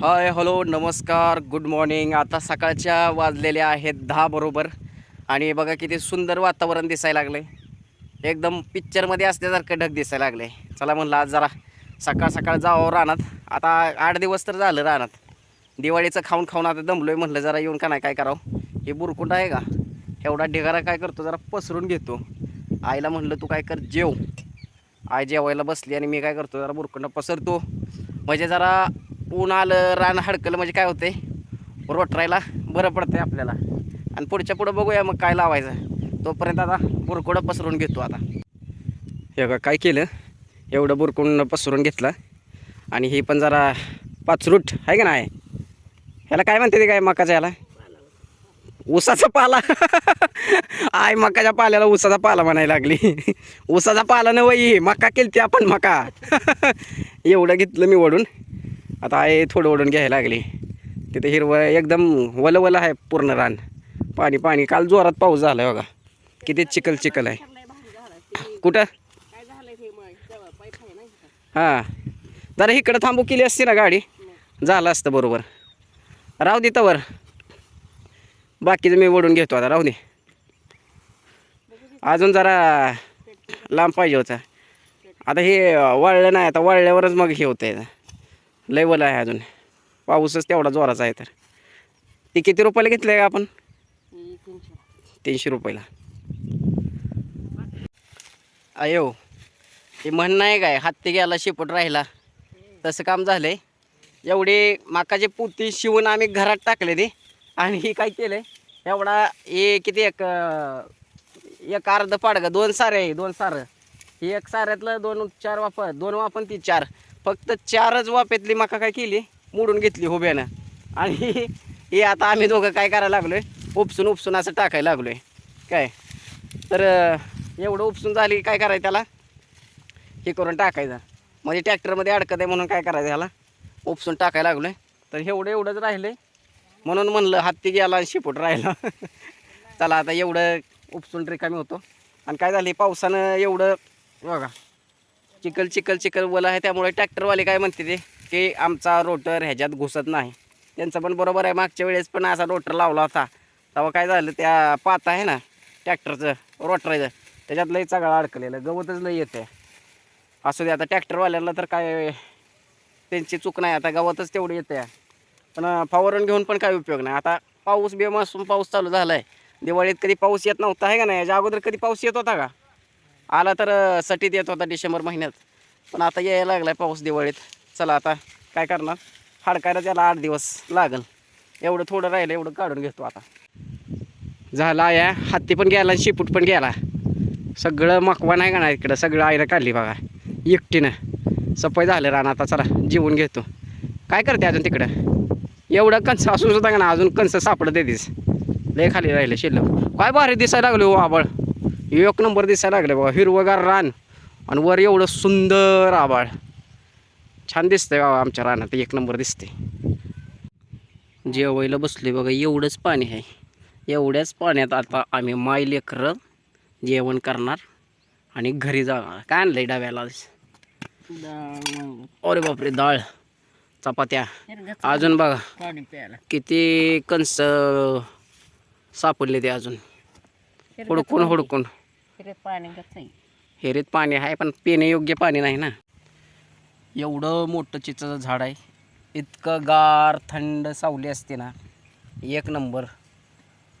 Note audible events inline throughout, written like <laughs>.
हाय hello नमस्कार good morning. आता सकाळच्या वाजलेल्या आहेत दहा बरोबर. आणि बघा किती सुंदर वातावरण दिसायला लागलं आहे एकदम पिक्चरमध्ये असल्यासारखं ढग दिसायला लागले चला म्हणलं आज जरा सकाळ सकाळ जावं राहणार आता आठ दिवस तर झालं रानात. दिवाळीचं खाऊन खाऊन आता दमलो आहे म्हणलं जरा येऊन का नाही काय करावं? हे बुरकुंड आहे का? एवढा ढिगारा काय करतो? जरा पसरून घेतो. आईला म्हणलं तू काय कर जेव. आई जेवायला बसली आणि मी काय करतो? जरा बुरकुंड पसरतो. म्हणजे जरा ऊन आलं रान हडकलं म्हणजे काय होते रोटरायला बरं पडतंय आपल्याला. आणि पुढच्या पुढं बघूया मग काय लावायचं. तोपर्यंत आता बुरकुडं पसरून घेतो आता. हे बघा काय केलं? एवढं बुरकुंड पसरून घेतलं. आणि ही पण जरा पाचरूट आहे का नाही? ह्याला काय म्हणते ते काय मकाच्या ह्याला ऊसाचा पाला. <laughs> आय मकाच्या पाल्याला ऊसाचा पाला म्हणायला लागली. <laughs> ऊसाचा पाला न वही मका केलती आपण मका. <laughs> एवढं घेतलं मी ओढून. आता आहे थोडं ओढून घ्यायला लागली. तिथे हिरवं एकदम वलं वलं आहे पूर्ण रान. पाणी पाणी. काल जोरात पाऊस झाला आहे बघा. किती चिखल चिखल आहे. कुठं? हां. जरा इकडं थांबू केली असती ना गाडी? झालं असतं बरोबर. राहू दे तवर. बाकीचं मी ओढून घेतो आता. राहू दे. अजून जरा लांब पाहिजे होतं. आता हे वळलं नाही. आता वळल्यावरच मग हे होतं आहे लय आहे अजून. पाऊसच तेवढा जोराचा आहे तर. ते किती रुपयाला घेतलं आहे आपण? तीनशे रुपयाला. अयो ते म्हणणं आहे काय हत्ती गेला शेपूट राहिला. तसं काम झालंय. एवढे माकाचे पोती शिवून आम्ही घरात टाकले ते. आणि ही काय आहे एवढा हे किती एक एक अर्ध पाडगा दोन सारे आहे दोन सारं. ही एक साऱ्यातलं दोन चार वाप दोन वापन ती चार. फक्त चारच वापेतली मका काय केली? मोडून घेतली हुब्यानं. आणि हे आता आम्ही दोघं काय करायला आहे उपसून उपसून असं टाकायला लागलो आहे काय? तर एवढं उपसून झाली काय करायचं त्याला? हे करून टाकायचं. म्हणजे ट्रॅक्टरमध्ये अडकत आहे म्हणून काय करायचं ह्याला उपसून टाकायला लागलो आहे तर एवढं एवढंच राहिलं म्हणून म्हणलं हत्ती गेला आणि शिपूट राहिला. <laughs> चला आता एवढं उपसून रिकामी होतो. आणि काय झालं पावसानं एवढं बघा. चिखल चिखल चिखल वलं आहे त्यामुळे ट्रॅक्टरवाले काय म्हणते ते की आमचा रोटर ह्याच्यात घुसत नाही. त्यांचं पण बरोबर आहे मागच्या वेळेस पण असा रोटर लावला होता. तेव्हा काय झालं त्या पात आहे ना ट्रॅक्टरचं रोटराचं त्याच्यात लई चगळा अडकलेलं गवतच लई येते असू दे आता ट्रॅक्टरवाल्याला तर काय त्यांची चूक नाही आता गवतच तेवढं येते पण फवारून घेऊन पण काय उपयोग नाही. आता पाऊस बेमासून पाऊस चालू झाला आहे दिवाळीत कधी पाऊस येत नव्हता आहे का नाही? याच्या अगोदर कधी पाऊस येत होता का? आला तर सटीत येत होता डिसेंबर महिन्यात. पण आता यायला लागला आहे पाऊस दिवाळीत. चला आता काय करणार? हाडकायला त्याला आठ दिवस लागल. एवढं थोडं राहिलं एवढं काढून घेतो आता. झाला या. हत्ती पण गेला आणि शिपूट पण गेला. सगळं मकवा नाही का ना इकडं? सगळं आईनं काढली बघा. एकटीनं. सफाई झालं रान आता चला जेवून घेतो. काय करते अजून तिकडं? एवढं कंस असून सुद्धा का ना अजून कंस सापडत येतेस लय खाली राहिले शिल्लक. काय भारी दिसायला लागलो हो, आबळ. एक नंबर दिसायला लागले बघा. हिरवगार रान. आणि वर एवढं सुंदर आबाळ छान दिसतंय बाबा आमच्या रानात. एक नंबर दिसते जेवायला बसले बघा. एवढंच पाणी आहे. एवढ्याच पाण्यात आता आम्ही माय लेकरं जेवण करणार आणि घरी जाणार. काय आणलंय डाव्याला अरे बापरे डाळ चपात्या. अजून बघा. किती कंस सापडले ते अजून. हुडकून हुडकून. पाणी कसं हेरीत पाणी आहे पण पिण्यायोग्य पाणी नाही ना. एवढं मोठं चिचचं झाड आहे. इतकं गार थंड सावली असते ना. एक नंबर.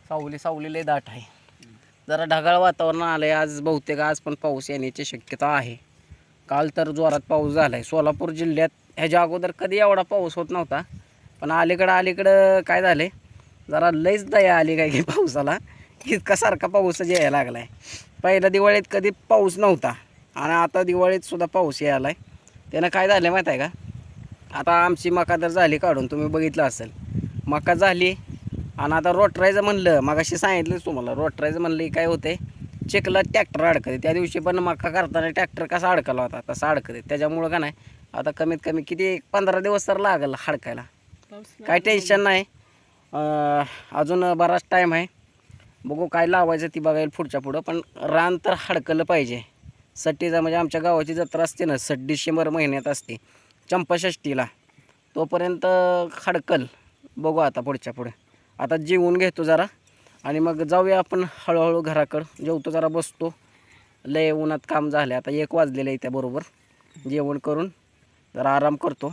सावली सावली लय दाट आहे. जरा ढगाळ वातावरण आलं आहे आज बहुतेक आज पण पाऊस येण्याची शक्यता आहे. काल तर जोरात पाऊस झाला आहे सोलापूर जिल्ह्यात ह्याच्या अगोदर कधी एवढा पाऊस होत नव्हता. पण अलीकडं अलीकडं काय झालं आहे जरा लईच दया आली काय की पावसाला. इतका सारखा पाऊसच यायला लागला आहे पहिल्या दिवाळीत कधी पाऊस नव्हता. आणि आता दिवाळीत सुद्धा पाऊस यायला आहे त्यानं काय झालं माहीत आहे का? आता आमची मका तर झाली काढून तुम्ही बघितलं असेल. मका झाली आणि आता रोटरायचं म्हणलं मगाशी सांगितलंच तुम्हाला रोटरायचं म्हणलं की काय होते चिखलात ट्रॅक्टर अडकते त्या दिवशी पण मका करताना ट्रॅक्टर कसा अडकला होता तसा अडकते त्याच्यामुळं का नाही आता कमीत कमी किती पंधरा दिवस तर लागल हडकायला. काय टेन्शन नाही. अजून बराच टाईम आहे. बघू काय लावायचं ती बघायला पुढच्या पुढं पण रान तर हडकलं पाहिजे. सट्टीचा म्हणजे आमच्या गावाची जत्रा असते ना सट डिसेंबर महिन्यात असते चंपाषष्टीला तोपर्यंत खडकल बघू आता पुढच्या पुढे. आता जेवून घेतो जरा आणि मग जाऊया आपण हळूहळू घराकडं. जेवतो जरा बसतो. लय उन्हात काम झालं आता एक वाजलेलं आहे त्याबरोबर जेवण करून जरा आराम करतो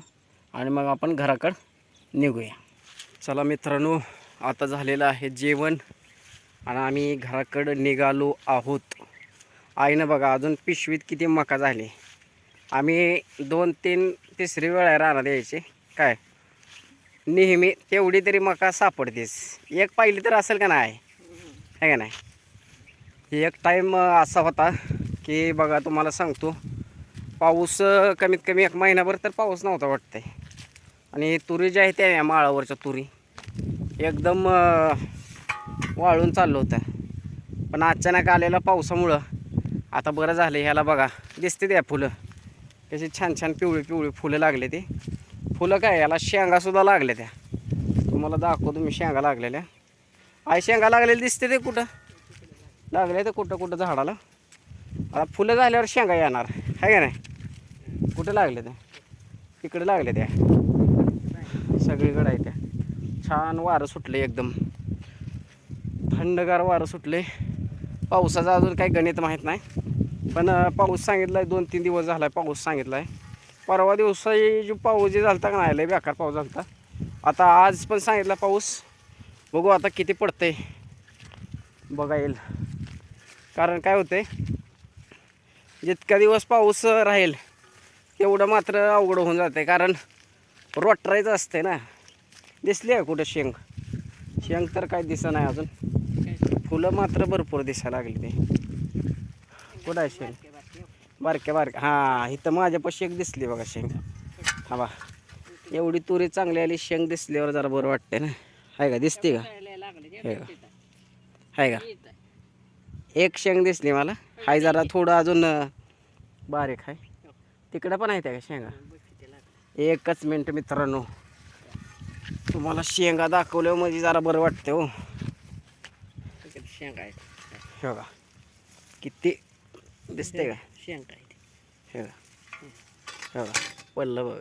आणि मग आपण घराकडं निघूया. चला मित्रांनो आता झालेलं आहे जेवण. आणि आम्ही घराकडं निघालो आहोत. आईनं बघा अजून पिशवीत किती मका झाली. आम्ही दोन तीन तिसरी वेळा राहणार यायचे. काय? नेहमी तेवढी तरी मका सापडतेस. एक पाहिली तर असेल का नाही? आहे का नाही? एक टाईम असा होता की बघा तुम्हाला सांगतो. पाऊस कमीत कमी एक महिनाभर तर पाऊस नव्हता वाटतंय. आणि तुरी ज्या आहेत त्या माळावरच्या तुरी. एकदम वाळून चाललं होतं. पण अचानक आलेल्या पावसामुळं आता बरं झालं ह्याला बघा. दिसते त्या फुलं. कशी छान छान पिवळी पिवळी फुलं लागले ते. फुलं काय याला शेंगासुद्धा लागल्या त्या. तुम्हाला दाखवतो मी शेंगा लागलेल्या. आई शेंगा लागलेल्या दिसते ते कुठं? लागले तर कुठं कुठं झाडाला? आता फुलं झाल्यावर शेंगा येणार. आहे का नाही? कुठं लागले ते तिकडे लागले त्या. सगळीकडे आहे त्या. छान वारं सुटलं एकदम. थंडगार वारं सुटले. पावसाचं अजून काही गणित माहीत नाही. पण पाऊस सांगितला आहे दोन तीन दिवस झाला आहे पाऊस सांगितला आहे परवा दिवसाही जो पाऊस जे झाला का नाही लय बेकार पाऊस झाला आता आज पण सांगितला पाऊस. बघू आता किती पडतंय. बघा येईल. कारण काय होतंय जितका दिवस पाऊस राहील तेवढं मात्र अवघड होऊन जाते कारण रोटरायचं असते ना. दिसली आहे कुठं शेंग? शेंग तर काय दिसत नाही अजून. फुलं मात्र भरपूर दिसायला लागली ते. कुठं आहे शेंग? बारक्या बारक्या. हां इथं माझ्यापाशी एक दिसली बघा शेंग. हा बा एवढी तुरी चांगली आली शेंग दिसल्यावर जरा बरं वाटते ना. आहे का? दिसते का? हे का? आहे का? एक शेंग दिसली मला. हाय जरा थोडं अजून बारीक आहे तिकडं पण आहे त्या का शेंगा? एकच मिनटं मित्रांनो. तुम्हाला शेंगा दाखवल्यावर म्हणजे जरा बरं वाटतं हो. शेंगा आहे हे बघा किती दिसते का शेंगा आहे हे बघा हे बघा पडलं बघ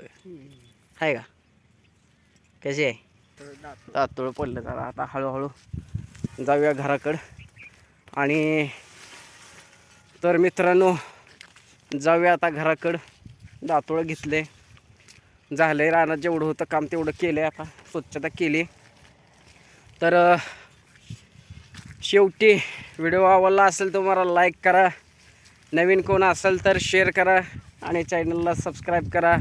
आहे का कशी आहे तातोळ पडलं जरा आता हळूहळू जाऊया घराकडं आणि तर मित्रांनो जाऊया आता घराकडं. दातोळं घेतले. झालंय रानात जेवढं होतं काम तेवढं केलं आहे आता. स्वच्छता केली. तर शेवटी व्हिडिओ आवडला असेल तर मला लाईक करा. नवीन कोण असेल तर शेअर करा आणि चॅनलला सबस्क्राईब करा.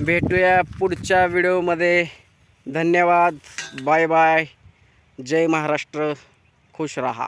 भेटूया पुढच्या व्हिडिओमध्ये धन्यवाद. बाय बाय जय महाराष्ट्र. खुश रहा.